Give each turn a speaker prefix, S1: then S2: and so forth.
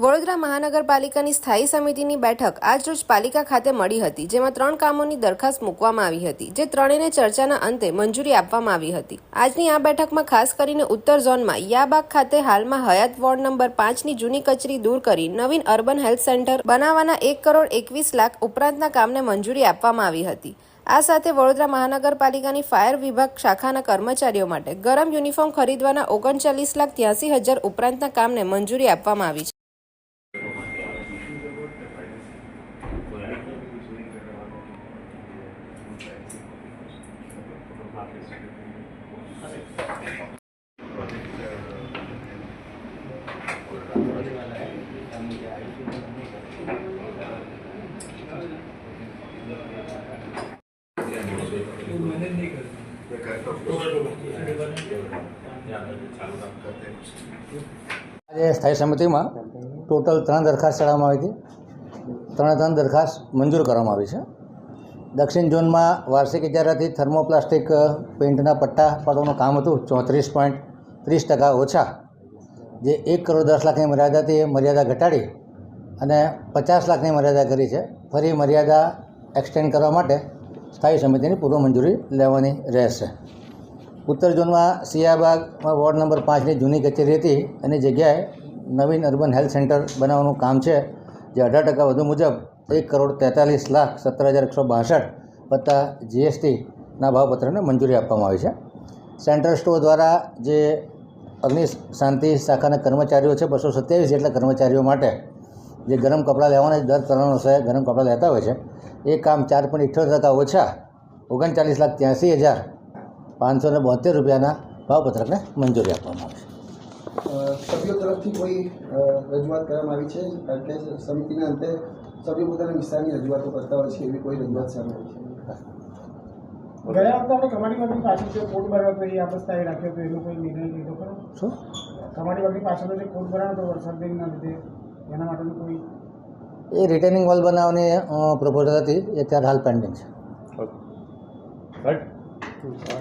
S1: વડોદરા મહાનગરપાલિકાની સ્થાયી સમિતિની બેઠક આજરોજ પાલિકા ખાતે મળી હતી, જેમાં ત્રણ કામોની દરખાસ્ત મૂકવામાં આવી હતી, જે ત્રણેયને ચર્ચાના અંતે મંજૂરી આપવામાં આવી હતી. આજની આ બેઠકમાં ખાસ કરીને ઉત્તર ઝોનમાં યાબાગ ખાતે હાલમાં હયાત વોર્ડ નંબર પાંચની જૂની કચરી દૂર કરી નવીન અર્બન હેલ્થ સેન્ટર બનાવવાના એક કરોડ એકવીસ લાખ ઉપરાંતના કામને મંજૂરી આપવામાં આવી હતી. આ સાથે વડોદરા મહાનગરપાલિકાની ફાયર વિભાગ શાખાના કર્મચારીઓ માટે ગરમ યુનિફોર્મ ખરીદવાના ઓગણચાલીસ લાખ ત્યાસી હજાર ઉપરાંતના કામને મંજૂરી આપવામાં આવી છે.
S2: આજે સ્થાયી સમિતિમાં ટોટલ ત્રણ દરખાસ્ત ચડાવવામાં આવી હતી. ત્રણે દરખાસ્ત મંજૂર કરવામાં આવી છે. દક્ષિણ ઝોનમાં વાર્ષિક ઇજારાથી થર્મોપ્લાસ્ટિક પેઇન્ટના પટ્ટા પાડવાનું કામ હતું. ચોત્રીસ પોઈન્ટ ત્રીસ ટકા ઓછા. જે એક કરોડ દસ લાખની મર્યાદાથી એ મર્યાદા ઘટાડી અને પચાસ લાખની મર્યાદા કરી છે. ફરી મર્યાદા એક્સટેન્ડ કરવા માટે સ્થાયી સમિતિની પૂર્વ મંજૂરી લેવાની રહેશે. ઉત્તર ઝોનમાં સિયાબાગમાં વોર્ડ નંબર પાંચની જૂની કચેરી હતી. એની જગ્યાએ નવીન અર્બન હેલ્થ સેન્ટર બનાવવાનું કામ છે. જે અઢાર ટકા વધુ મુજબ એક કરોડ તેતાલીસ લાખ સત્તર હજાર એકસો બાસઠ વત્તા જીએસટીના ભાવપત્રને મંજૂરી આપવામાં આવી છે. સેન્ટ્રલ સ્ટોર દ્વારા જે અગ્નિ શાંતિ શાખાના કર્મચારીઓ છે, બસો સત્યાવીસ જેટલા કર્મચારીઓ માટે જે ગરમ કપડાં લેવાના દર ત્રણ વર્ષે ગરમ કપડાં લેતા હોય છે, એ કામ ચાર પોઈન્ટ ઇઠ્યોતેર ટકા ઓછા ઓગણચાલીસ લાખ ત્યાંસી હજાર પાંચસો ને બોતેર રૂપિયાના ભાવપત્રકને મંજૂરી આપવામાં આવે
S3: સભ્યો તરફથી કોઈ રજૂઆત કરવામાં આવી છે? એટલે સમિતિના અંતે સભ્યો પોતાના વિસ્તારની રજૂઆતો કરતા હોય છે એવી કોઈ રજૂઆત સામે આવી છે?
S4: ગયા વખતે આપણે કમાટી બાગની પાછળ જે આપણે રાખ્યો હતો એનો કોઈ નિર્ણય લીધો ખરો?
S2: શું?
S4: કમાટી બાગની પાછળ જે કોડ બનાવ્યો હતો વરસાદના લીધે એના માટેનું કોઈ?
S2: એ રિટેનિંગ વોલ બનાવવાની પ્રપોઝલ હતી એ અત્યારે હાલ પેન્ડિંગ છે.